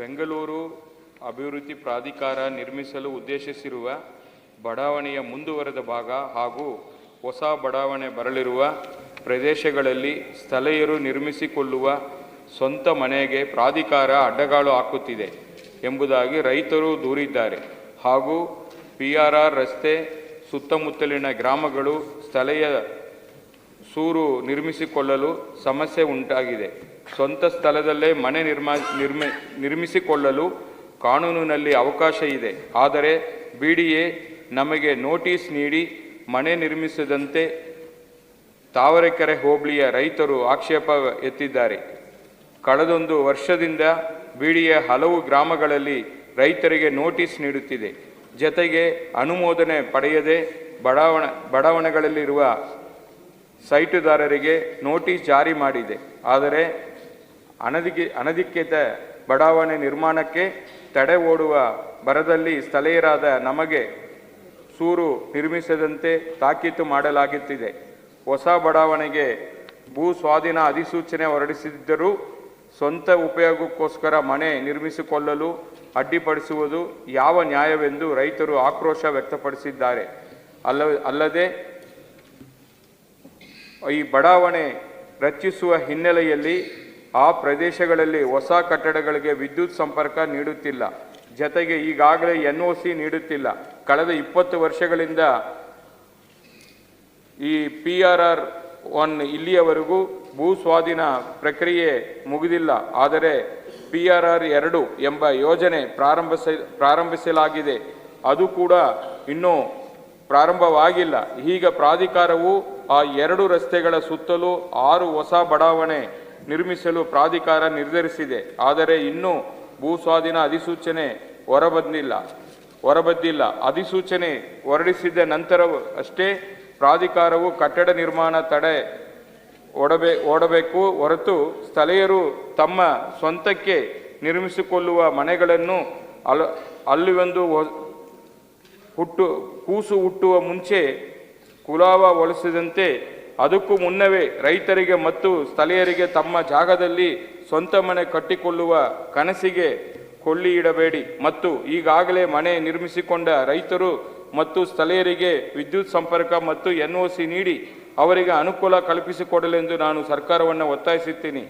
ಬೆಂಗಳೂರು ಅಭಿವೃದ್ಧಿ ಪ್ರಾಧಿಕಾರ ನಿರ್ಮಿಸಲು ಉದ್ದೇಶಿಸಿರುವ ಬಡಾವಣೆಯ ಮುಂದುವರೆದ ಭಾಗ ಹಾಗೂ ಹೊಸ ಬಡಾವಣೆ ಬರಲಿರುವ ಪ್ರದೇಶಗಳಲ್ಲಿ ಸ್ಥಳೀಯರು ನಿರ್ಮಿಸಿಕೊಳ್ಳುವ ಸ್ವಂತ ಮನೆಗೆ ಪ್ರಾಧಿಕಾರ ಅಡ್ಡಗಾಲು ಹಾಕುತ್ತಿದೆ ಎಂಬುದಾಗಿ ರೈತರು ದೂರಿದ್ದಾರೆ. ಹಾಗೂ ಪಿ ಆರ್ ಆರ್ ರಸ್ತೆ ಸುತ್ತಮುತ್ತಲಿನ ಗ್ರಾಮಗಳು ಸ್ಥಳೀಯ ಸೂರು ನಿರ್ಮಿಸಿಕೊಳ್ಳಲು ಸಮಸ್ಯೆ ಉಂಟಾಗಿದೆ. ಸ್ವಂತ ಸ್ಥಳದಲ್ಲೇ ಮನೆ ನಿರ್ಮಾ, ನಿರ್ಮಿ, ನಿರ್ಮಿಸಿಕೊಳ್ಳಲು ಕಾನೂನಿನಲ್ಲಿ ಅವಕಾಶ ಇದೆ. ಆದರೆ ಬಿ ನಮಗೆ ನೋಟಿಸ್ ನೀಡಿ ಮನೆ ನಿರ್ಮಿಸದಂತೆ ತಾವರೆಕೆರೆ ಹೋಬಳಿಯ ರೈತರು ಆಕ್ಷೇಪ ಎತ್ತಿದ್ದಾರೆ. ಕಳೆದೊಂದು ವರ್ಷದಿಂದ ಬಿಡಿಎ ಹಲವು ಗ್ರಾಮಗಳಲ್ಲಿ ರೈತರಿಗೆ ನೋಟಿಸ್ ನೀಡುತ್ತಿದೆ. ಜತೆಗೆ ಅನುಮೋದನೆ ಪಡೆಯದೆ ಬಡಾವಣೆ, ಬಡಾವಣೆಗಳಲ್ಲಿರುವ ಸೈಟುದಾರರಿಗೆ ನೋಟಿಸ್ ಜಾರಿ ಮಾಡಿದೆ. ಆದರೆ ಅನಧಿಕಿ ಅನಧಿಕೃತ ಬಡಾವಣೆ ನಿರ್ಮಾಣಕ್ಕೆ ತಡೆ ಓಡುವ ಬರದಲ್ಲಿ ಸ್ಥಳೀಯರಾದ ನಮಗೆ ಸೂರು ನಿರ್ಮಿಸದಂತೆ ತಾಕೀತು ಮಾಡಲಾಗುತ್ತಿದೆ. ಹೊಸ ಬಡಾವಣೆಗೆ ಭೂ ಸ್ವಾಧೀನ ಅಧಿಸೂಚನೆ ಹೊರಡಿಸಿದ್ದರೂ ಸ್ವಂತ ಉಪಯೋಗಕ್ಕೋಸ್ಕರ ಮನೆ ನಿರ್ಮಿಸಿಕೊಳ್ಳಲು ಅಡ್ಡಿಪಡಿಸುವುದು ಯಾವ ನ್ಯಾಯವೆಂದು ರೈತರು ಆಕ್ರೋಶ ವ್ಯಕ್ತಪಡಿಸಿದ್ದಾರೆ. ಅಲ್ಲ, ಅಲ್ಲದೆ ಈ ಬಡಾವಣೆ ರಚಿಸುವ ಹಿನ್ನೆಲೆಯಲ್ಲಿ ಆ ಪ್ರದೇಶಗಳಲ್ಲಿ ಹೊಸ ಕಟ್ಟಡಗಳಿಗೆ ವಿದ್ಯುತ್ ಸಂಪರ್ಕ ನೀಡುತ್ತಿಲ್ಲ. ಜತೆಗೆ ಈಗಾಗಲೇ ಎನ್ ಒ ಸಿ ನೀಡುತ್ತಿಲ್ಲ. ಕಳೆದ ಇಪ್ಪತ್ತು ವರ್ಷಗಳಿಂದ ಈ ಪಿ ಆರ್ ಆರ್ ಒನ್ ಇಲ್ಲಿಯವರೆಗೂ ಭೂ ಸ್ವಾಧೀನ ಪ್ರಕ್ರಿಯೆ ಮುಗಿದಿಲ್ಲ. ಆದರೆ ಪಿ ಆರ್ ಆರ್ ಎರಡು ಎಂಬ ಯೋಜನೆ ಪ್ರಾರಂಭಿಸ, ಪ್ರಾರಂಭಿಸಲಾಗಿದೆ. ಅದು ಕೂಡ ಇನ್ನೂ ಪ್ರಾರಂಭವಾಗಿಲ್ಲ. ಈಗ ಪ್ರಾಧಿಕಾರವು ಆ ಎರಡು ರಸ್ತೆಗಳ ಸುತ್ತಲೂ ಆರು ಹೊಸ ಬಡಾವಣೆ ನಿರ್ಮಿಸಲು ಪ್ರಾಧಿಕಾರ ನಿರ್ಧರಿಸಿದೆ. ಆದರೆ ಇನ್ನೂ ಭೂ ಸ್ವಾಧೀನ ಅಧಿಸೂಚನೆ ಹೊರಬಂದಿಲ್ಲ. ಹೊರಬಂದಿಲ್ಲ ಅಧಿಸೂಚನೆ ಹೊರಡಿಸಿದ ನಂತರ ಅಷ್ಟೇ ಪ್ರಾಧಿಕಾರವು ಕಟ್ಟಡ ನಿರ್ಮಾಣ ತಡೆ ಓಡಬೇ ಓಡಬೇಕು ಹೊರತು ಸ್ಥಳೀಯರು ತಮ್ಮ ಸ್ವಂತಕ್ಕೆ ನಿರ್ಮಿಸಿಕೊಳ್ಳುವ ಮನೆಗಳನ್ನು ಅಲ್, ಅಲ್ಲಿ ಒಂದು ಹುಟ್ಟು, ಕೂಸು ಹುಟ್ಟುವ ಮುಂಚೆ ಕುಲಾವ ಒಲಿಸಿದಂತೆ ಅದಕ್ಕೂ ಮುನ್ನವೇ ರೈತರಿಗೆ ಮತ್ತು ಸ್ಥಳೀಯರಿಗೆ ತಮ್ಮ ಜಾಗದಲ್ಲಿ ಸ್ವಂತ ಮನೆ ಕಟ್ಟಿಕೊಳ್ಳುವ ಕನಸಿಗೆ ಕೊಳ್ಳಿ ಇಡಬೇಡಿ. ಮತ್ತು ಈಗಾಗಲೇ ಮನೆ ನಿರ್ಮಿಸಿಕೊಂಡ ರೈತರು ಮತ್ತು ಸ್ಥಳೀಯರಿಗೆ ವಿದ್ಯುತ್ ಸಂಪರ್ಕ ಮತ್ತು ಎನ್ ಒ ಸಿ ನೀಡಿ ಅವರಿಗೆ ಅನುಕೂಲ ಕಲ್ಪಿಸಿಕೊಡಲೆಂದು ನಾನು ಸರ್ಕಾರವನ್ನು ಒತ್ತಾಯಿಸುತ್ತೀನಿ.